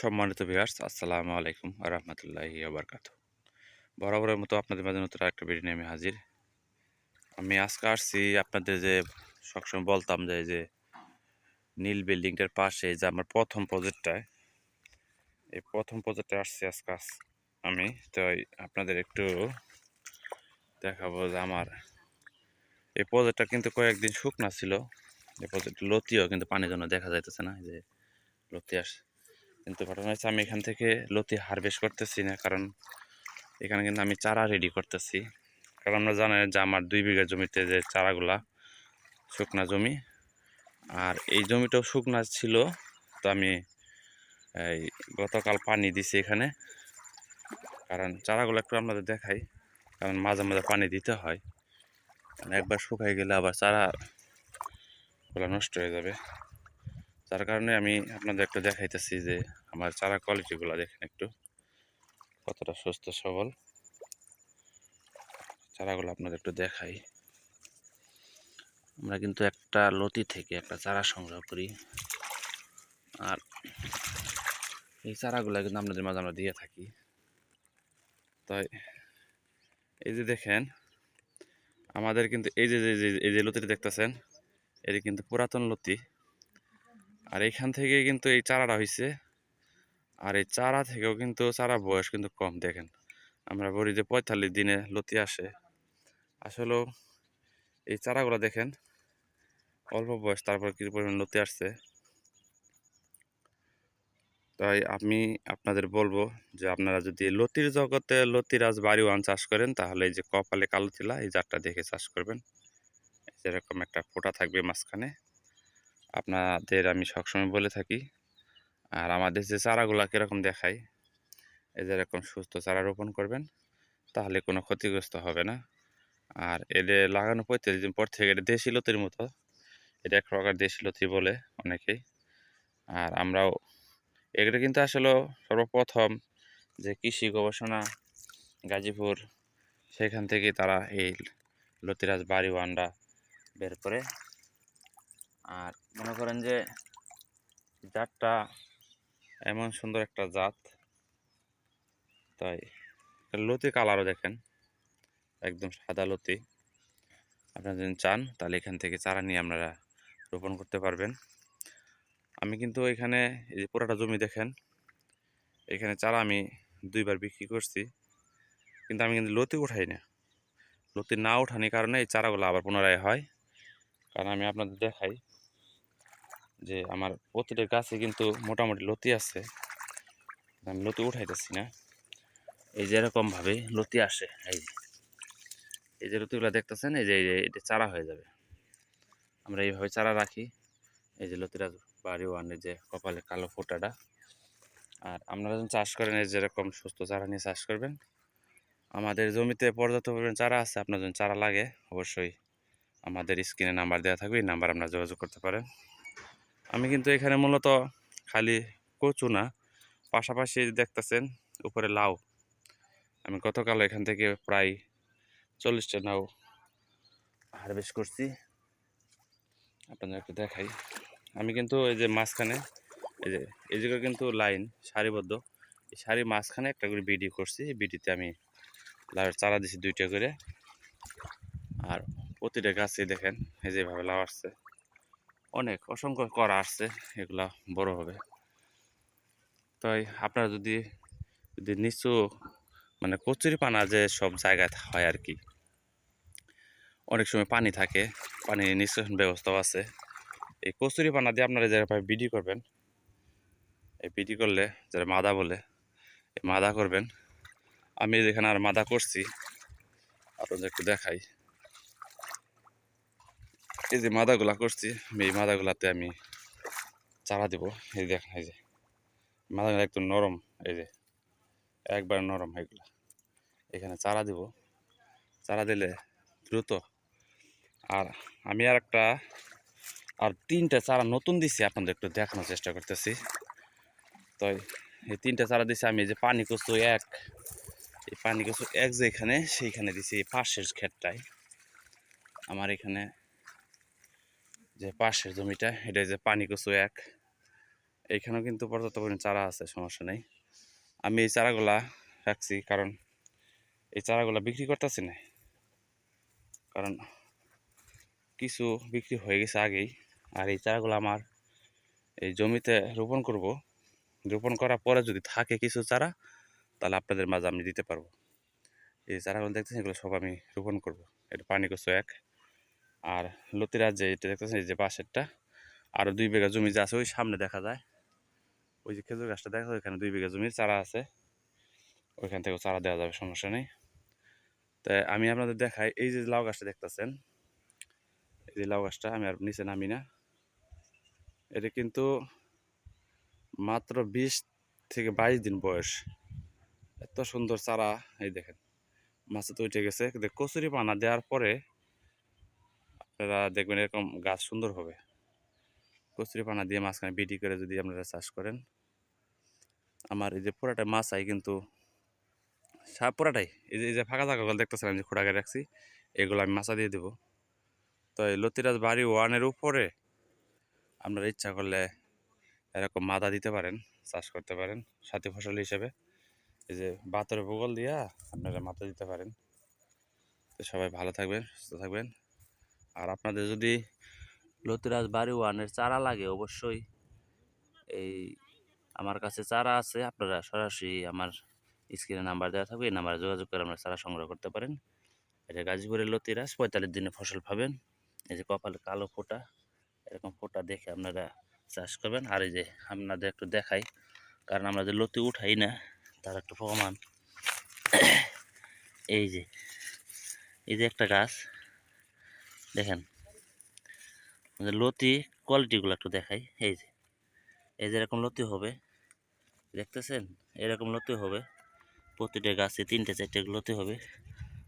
সম্মানিত ভিউয়ার্স আসসালামু আলাইকুম রহমতুল্লাহি আবরকাত বরাবরের মতো আপনাদের মাঝে নতুন একটা ভিডিও নিয়ে আমি হাজির। আমি আজকে আসছি আপনাদের যে সবসময় বলতাম যে যে নীল বিল্ডিংটার পাশে যে আমার প্রথম প্রজেক্টটায় এই প্রথম প্রজেক্টে আসছি আজকে আমি। তো আপনাদের একটু দেখাবো যে আমার এই প্রজেক্টটা কিন্তু কয়েকদিন শুকনা ছিল। এই প্রজেক্ট লতিও কিন্তু পানির জন্য দেখা যাইতেছে না যে লতি আস কিন্তু ঘটনা হচ্ছে আমি এখান থেকে লতি হারভেস্ট করতেছি না, কারণ এখানে কিন্তু আমি চারা রেডি করতেছি। কারণ আমরা জানেন যে আমার দুই বিঘা জমিতে যে চারাগুলা শুকনা জমি, আর এই জমিটাও শুকনা ছিল তো আমি, এই গতকাল পানি দিছি এখানে। কারণ চারাগুলো একটু আপনাদের দেখাই, কারণ মাঝে মাঝে পানি দিতে হয়। একবার শুকাই গেলে আবার চারা গুলা নষ্ট হয়ে যাবে। যার কারণে আমি আপনাদের একটু দেখাইতেছি যে আমার চারা কোয়ালিটিগুলো দেখেন একটু। কতটা সুস্থ, সবল। চারাগুলো আপনাদের একটু দেখাই। আমরা কিন্তু একটা লতি থেকে একটা চারা সংগ্রহ করি। আর এই চারাগুলো কিন্তু আপনাদের মাঝে আমরা দিয়ে থাকি। তাই এই যে দেখেন, আমাদের কিন্তু এই যে- এই যে লতিটা দেখতেছেন, এটি কিন্তু পুরাতন লতি। আর এখান থেকে কিন্তু এই চারাটা হয়েছে আর এই চারা থেকেও কিন্তু চারা বয়স কিন্তু কম, দেখেন। আমরা বলি যে পঁয়তাল্লিশ দিনে লতি আসে। আসলেও এই চারাগুলো দেখেন, অল্প বয়স তারপর কিছু পরিমাণ লতি আসছে। তাই আমি আপনাদের বলব যে আপনারা যদি লতির জগতে লতিরাজ বাড়ি ওয়ান চাষ করেন, তাহলে এই যে কপালে কালো তিলা, এই জাতটা দেখে চাষ করবেন। যেরকম একটা ফোঁটা থাকবে মাঝখানে। আপনাদের আমি সবসময় বলে থাকি। আর আমাদের যে চারাগুলা কীরকম দেখায়, এই যেরকম সুস্থ চারা রোপণ করবেন, তাহলে কোনো ক্ষতিগ্রস্ত হবে না। আর এদের লাগানো পঁয়তাল্লিশ দিন পর থেকে এটা দেশি লতির মতো। এটা এক প্রকার দেশি লতি বলে অনেকেই। আর আমরাও, এগুলো কিন্তু আসলে সর্বপ্রথম যে কৃষি গবেষণা, গাজীপুর, সেখান থেকে তারা এই লতিরাজ বাড়ি ওয়ান্ডা বের করে। আর মনে করেন যে জাতটা এমন সুন্দর একটা জাত। তাই লতি কালারও দেখেন, একদম সাদা লতি। আপনারা যদি চান, তাহলে এখান থেকে চারা নিয়ে আপনারা রোপণ করতে পারবেন। আমি কিন্তু এখানে এই যে পুরাটা জমি দেখেন, এখানে চারা আমি দুইবার বিক্রি করছি, কিন্তু আমি কিন্তু লতি উঠাই না। লতি না উঠানি কারণে এই চারাগুলো আবার পুনরায় হয়। কারণ আমি আপনাদের দেখাই যে আমার প্রতিটা গাছে কিন্তু মোটামুটি লতি আছে। আমি লতি উঠাইতেছি না। এই যে এরকমভাবে লতি আসে, এই যে। এই যে লতিগুলো দেখতেছেন, এই যে এই যে, এটা চারা হয়ে যাবে। আমরা এইভাবে চারা রাখি। এই যে লতিরাজ বাড়ি ওয়ানের যে কপালে কালো ফোঁটাটা। আর আপনারা যখন চাষ করেন, এই যেরকম সুস্থ চারা নিয়ে চাষ করবেন। আমাদের জমিতে পর্যাপ্ত পরিমাণ চারা আছে, আপনার যখন চারা লাগে, অবশ্যই আমাদের স্ক্রিনে নাম্বার দেওয়া থাকবে, এই নাম্বার আপনারা যোগাযোগ করতে পারেন। আমি কিন্তু এখানে মূলত খালি কচু না, পাশাপাশি দেখতেছেন উপরে লাউ। আমি গতকাল এখান থেকে প্রায় চল্লিশটা নাও হারভেস্ট করছি। আপনাদের একটু দেখাই। আমি কিন্তু এই যে মাঝখানে, এই যে, এই জায়গায় কিন্তু লাইন সারিবদ্ধ। এই সারি মাঝখানে একটা করে বিডি করছি। বিডিতে আমি লাউ চারা দিছি দুইটা করে। আর প্রতিটা গাছে দেখেন, এই যেভাবে লাউ আসছে। অনেক অসংখ্য করা আসছে, এগুলা বড় হবে। তাই আপনারা যদি যদি নিচু মানে কচুরি পানা যে সব জায়গায় হয় আর কি, অনেক সময় পানি থাকে, পানি নিষ্কাশন ব্যবস্থাও আছে। এই কচুরি পানা দিয়ে আপনারা যেভাবে বিডি করবেন, এই বিডি করলে, যারা মাদা বলে মাদা করবেন। আমি যেখানে আর মাদা করছি, আপনাদের একটু দেখাই। এই যে মাদাগুলা করছি এই মাদাগুলাতে আমি চারা দেবো। এই দেখেন এই যে, মাদাগুলো একটু নরম, এই যে, একবার নরম এগুলা। এখানে চারা দিব। চারা দিলে দ্রুত আর আমি আর একটা আর তিনটা চারা নতুন দিছি, আপনাদের একটু দেখানোর চেষ্টা করতেছি। তো এই তিনটা চারা দিছি, আমি যে পানি কচু এক, এই পানি কচু এক যে এখানে, সেইখানে দিছি এই পাশের ক্ষেতটায়। আমার এখানে যে পাশের জমিটা এটা যে পানি কচু এক। এইখানেও কিন্তু পর্যাপ্ত পরিমাণ চারা আছে, সমস্যা নেই। আমি এই চারাগুলা রাখছি কারণ এই চারাগুলা বিক্রি করতেছি না। কারণ কিছু বিক্রি হয়ে গেছে আগেই, আর এই চারাগুলো আমার এই জমিতে রোপণ করব। রোপণ করার পরে যদি থাকে কিছু চারা, তাহলে আপনাদের মাঝে আমি দিতে পারব। এই চারাগুলো দেখতেছেন, এগুলো সব আমি রোপণ করব। এটা পানি কচু এক। আর লতিরা যে এটা দেখতেছেন, এই যে পাশেরটা আরও দুই বিঘা জমি যে আছে, ওই সামনে দেখা যায়। ওই যে খেজুর গাছটা দেখা যায়, ওইখানে দুই বিঘা জমির চারা আছে। ওইখান থেকেও চারা দেওয়া যাবে, সমস্যা নেই। তাই আমি আপনাদের দেখাই, এই যে লাউ গাছটা দেখতেছেন, এই যে লাউ গাছটা, আমি আর নিচে নামি না। এটা কিন্তু মাত্র বিশ থেকে বাইশ দিন বয়স। এত সুন্দর চারা, এই দেখেন, মাছে তো উঠে গেছে। কচুরি পানা দেওয়ার পরে আপনারা দেখবেন এরকম গাছ সুন্দর হবে। কচুরি পানা দিয়ে মাঝখানে বিডি করে যদি আপনারা চাষ করেন। আমার এই যে পুরাটা মাছ আই কিন্তু সা- পুরাটাই এই যে এই যে ফাঁকা জায়গাগুলো দেখতেছিলাম যে খোড়াকে রাখছি, এগুলো আমি মাছা দিয়ে দেবো। তো এই লতিরাজ বাড়ি ওয়ানের উপরে আপনারা ইচ্ছা করলে এরকম মাদা দিতে পারেন, চাষ করতে পারেন, সাথী ফসল হিসেবে। এই যে বাতরে ভূগোল দিয়া আপনারা মাথা দিতে পারেন। তো সবাই ভালো থাকবেন, সুস্থ থাকবেন। আর আপনাদের যদি লতিরাজ বাড়ি ওয়ানের চারা লাগে, অবশ্যই এই আমার কাছে চারা আছে। আপনারা সরাসরি আমার স্ক্রিনে নাম্বার দেওয়া থাকবে, এই নাম্বারে যোগাযোগ করে আপনারা চারা সংগ্রহ করতে পারেন। এটা গাজীপুরের লতিরাজ, পঁয়তাল্লিশ দিনে ফসল পাবেন। এই যে কপালে কালো ফোঁটা, এরকম ফোঁটা দেখে আপনারা চাষ করবেন। আর এই যে আপনাদের একটু দেখাই, কারণ আমরা যে লতি উঠাই না, তার একটু প্রমাণ। এই যে এই যে একটা গাছ দেখেন লতি কোয়ালিটিগুলো একটু দেখাই। এই যে এই যে এরকম লতি হবে, দেখতেছেন? এরকম লতি হবে, প্রতিটা গাছে তিনটে, চারটে লতি হবে।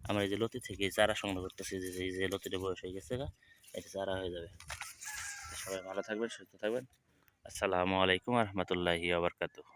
আমরা এই যে লতি থেকে চারা সংগ্রহ করতেছি, যে এই যে লতিটা বয়স হয়ে গেছে এটা চারা হয়ে যাবে। সবাই ভালো থাকবেন, সুস্থ থাকবেন। আসসালামু আলাইকুম রহমতুল্লাহি আবরকাতুহ